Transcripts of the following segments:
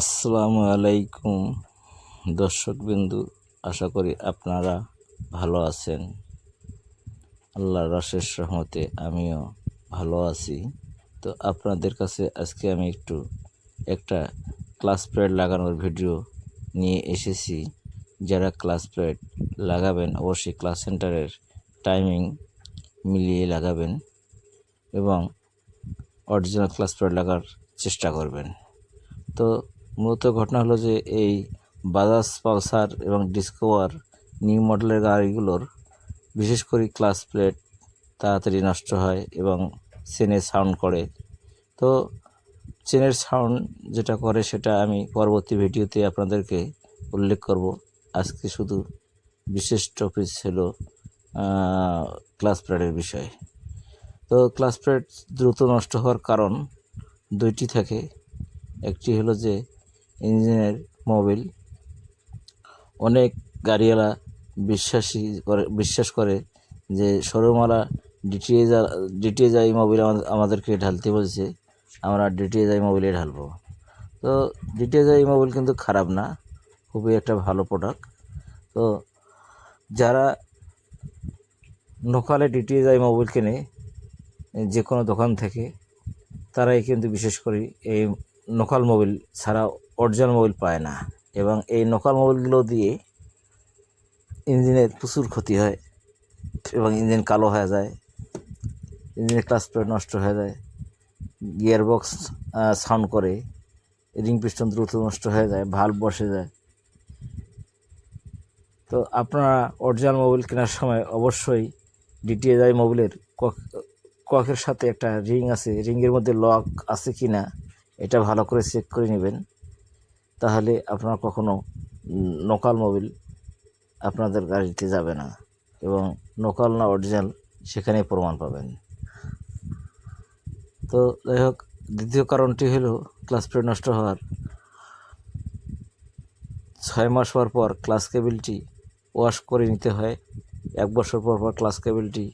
আসসালামু আলাইকুম। দর্শকবিন্দু, আশা করি আপনারা ভালো আছেন। আল্লাহ রাশের রহমতে আমিও ভালো আছি। তো আপনাদের কাছে আজকে আমি একটু একটা ক্লাস প্লেট লাগানোর ভিডিও নিয়ে এসেছি। যারা ক্লাস প্লেট লাগাবেন, অবশ্যই ক্লাস সেন্টারের টাইমিং মিলিয়ে লাগাবেন এবং অরিজিনাল ক্লাস প্লেট লাগার চেষ্টা করবেন। তো মূলত ঘটনা হলো যে এই বাজাজ পালসার এবং ডিসকভার নিউ মডেলের গাড়িগুলোর, বিশেষ করে ক্লাস প্লেট তাড়াতাড়ি নষ্ট হয় এবং চেনে সাউন্ড করে। তো চেনের সাউন্ড যেটা করে সেটা আমি পরবর্তী ভিডিওতে আপনাদেরকে উল্লেখ করব। আজকে শুধু বিশেষ টপিক ছিল ক্লাস প্লেটের বিষয়। তো ক্লাস প্লেট দ্রুত নষ্ট হওয়ার কারণ দুইটি থাকে। একটি হলো যে ইঞ্জিনের মোবিল। অনেক গাড়িওয়ালা বিশ্বাসী করে, বিশ্বাস করে যে শোরুমওয়ালা ডিটিএ যা ডিটিএ যাই মোবিল আমাদেরকে ঢালতে বলছে, আমরা ডিটিএ যাই মোবিলে ঢালবো। তো ডিটিএ যাই মোবিল কিন্তু খারাপ না, খুবই একটা ভালো প্রোডাক্ট তো যারা লোকালে ডিটিএ যাই মোবিল কেনে, যে কোনো দোকান থেকে, তারাই কিন্তু বিশেষ করে এই লোকাল মোবিল ছাড়া অরিজিনাল মোবিল পায় না এবং এই লোকাল মোবিলগুলো দিয়ে ইঞ্জিনের প্রচুর ক্ষতি হয় এবং ইঞ্জিন কালো হয়ে যায়, ইঞ্জিনের ক্লাস প্লেট নষ্ট হয়ে যায় গিয়ার বক্স সাউন্ড করে, রিং পিস্টন দ্রুত নষ্ট হয়ে যায় ভাল্ব বসে যায়। তো আপনারা অরিজিনাল মোবিল কেনার সময় অবশ্যই ডিটিএ মোবিলের ককের সাথে একটা রিং আছে, রিংয়ের মধ্যে লক আছে কি না এটা ভালো করে চেক করে নেবেন। তাহলে আপনার কখনো লোকাল মোবিল আপনাদের গাড়িতে যাবে না এবং লোকাল না অরিজিনাল সেখানে প্রমাণ পাবেন। তো যাই হোক, দ্বিতীয় কারণটি হলো ক্লাস প্লেট নষ্ট হওয়ার ছয় মাস হওয়ার পর ক্লাস কেবিলটি ওয়াশ করে নিতে হয়। এক বছর পর পর ক্লাস কেবিলটি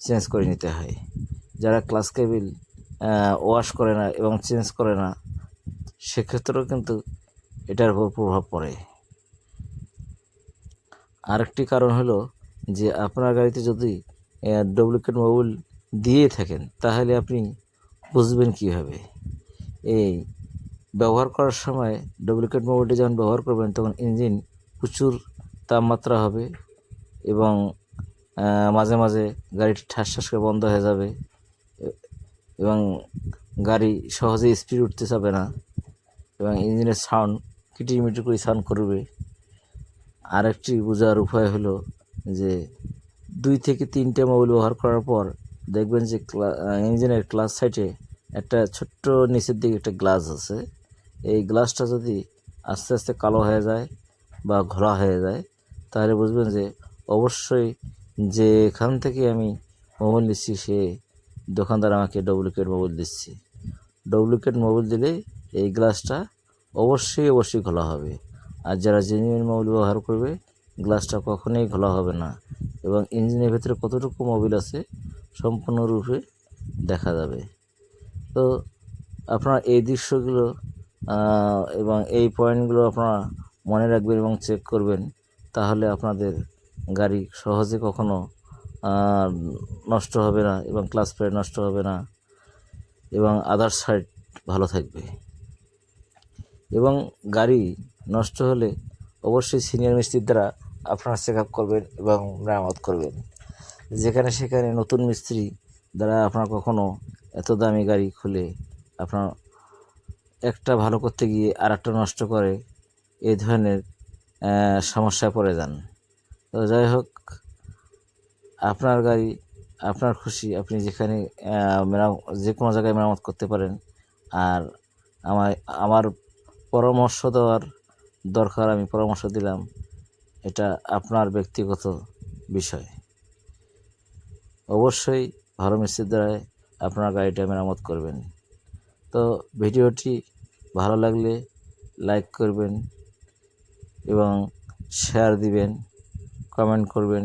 চেঞ্জ করে নিতে হয়। যারা ক্লাস কেবিল ওয়াশ করে না এবং চেঞ্জ করে না, সেক্ষেত্রেও কিন্তু এটার উপর প্রভাব পড়ে। আরেকটি কারণ হলো যে আপনার গাড়িতে যদি ডুপ্লিকেট মোবিল দিয়ে থাকেন, তাহলে আপনি বুঝবেন কীভাবে। এই ব্যবহার করার সময় ডুপ্লিকেট মোবিলটি যখন ব্যবহার করবেন, তখন ইঞ্জিন প্রচুর তাপমাত্রা হবে এবং মাঝে মাঝে গাড়িটি ঠাস ঠাস করে বন্ধ হয়ে যাবে। এবং গাড়ি সহজে স্পিড উঠতে চাবে না এবং ইঞ্জিনের সাউন্ড কিটিমিটি করে সাউন্ড করবে। আরেকটি বোঝার উপায় হলো যে দুই থেকে তিনটে মোবাইল ব্যবহার করার পর দেখবেন যে ইঞ্জিনের ক্লাস সাইডে একটা ছোট্ট নিচের দিকে একটা গ্লাস আছে। এই গ্লাসটা যদি আস্তে আস্তে কালো হয়ে যায় বা ঘোলা হয়ে যায়, তাহলে বুঝবেন যে অবশ্যই যে এখান থেকে আমি মোবাইল নিচ্ছি সে দোকানদার আমাকে ডুপ্লিকেট মোবাইল দিচ্ছে। ডুপ্লিকেট মোবাইল দিলে এই গ্লাসটা অবশ্যই অবশ্যই খোলা হবে। আর যারা জেনুইন মোবিল ব্যবহার করবে গ্লাসটা কখনোই খোলা হবে না। এবং ইঞ্জিনের ভেতরে কতটুকু মোবিল আছে, সম্পূর্ণরূপে দেখা যাবে। তো আপনারা এই দৃশ্যগুলো এবং এই পয়েন্টগুলো আপনারা মনে রাখবেন এবং চেক করবেন, তাহলে আপনাদের গাড়ি সহজে কখনো নষ্ট হবে না এবং ক্লাস প্লেট নষ্ট হবে না এবং আদার সাইড ভালো থাকবে। এবং গাড়ি নষ্ট হলে অবশ্যই সিনিয়র মিস্ত্রির দ্বারা আপনারা চেক আপ করবেন এবং মেরামত করবেন। যেখানে সেখানে নতুন মিস্ত্রি দ্বারা আপনার কখনও এত দামি গাড়ি খুলে আপনার একটা ভালো করতে গিয়ে আর একটা নষ্ট করে এই ধরনের সমস্যায় পড়ে যান। তো যাই হোক আপনার গাড়ি, আপনার খুশি, আপনি যেখানে মেরাম যে কোনো জায়গায় মেরামত করতে পারেন। আর আমার আমার পরামর্শ দেওয়ার দরকার, আমি পরামর্শ দিলাম, এটা আপনার ব্যক্তিগত বিষয়। অবশ্যই ভালো মিস্ত্রির দ্বারাই আপনার গাড়িটা মেরামত করবেন। তো ভিডিওটি ভালো লাগলে লাইক করবেন এবং শেয়ার দিবেন, কমেন্ট করবেন।